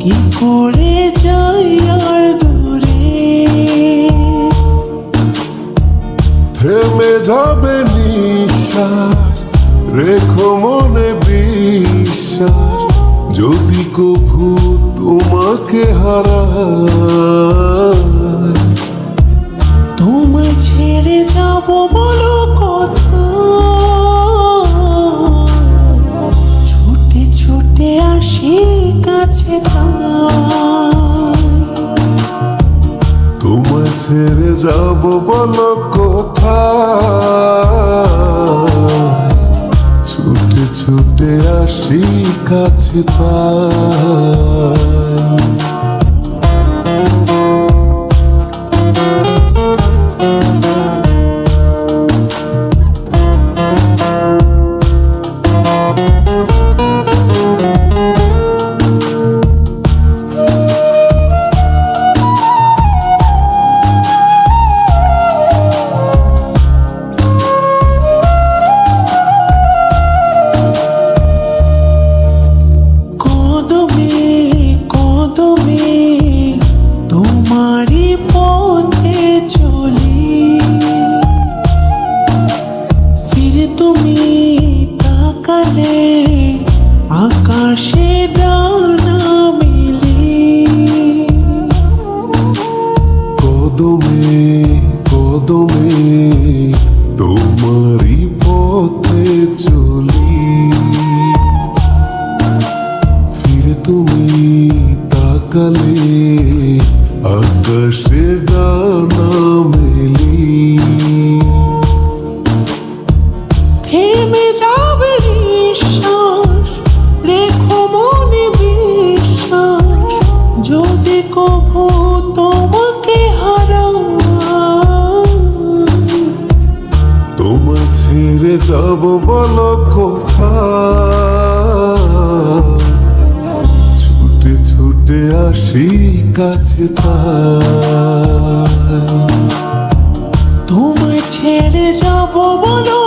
কি করে যাই আর দূরে থেমে যাবে নিঃশ্বাস, রেখো মনে বিশ্বাস, যদি কভু তোমাকে হারায় তাই তোমায় ছেড়ে যাব বলো কোথায়? ছুটে ছুটে আসি কাছে তাই কদমে কদমে কদমে তোমারই পথে চলি। ফিরে তুমি তাকালে আকাশে ডানা মেলি। থেমে যাবে নিঃশ্বাস, রেখো মনে বিশ্বাস যদি কভু ঠিক আছে তোমায় ছেড়ে যাব বলো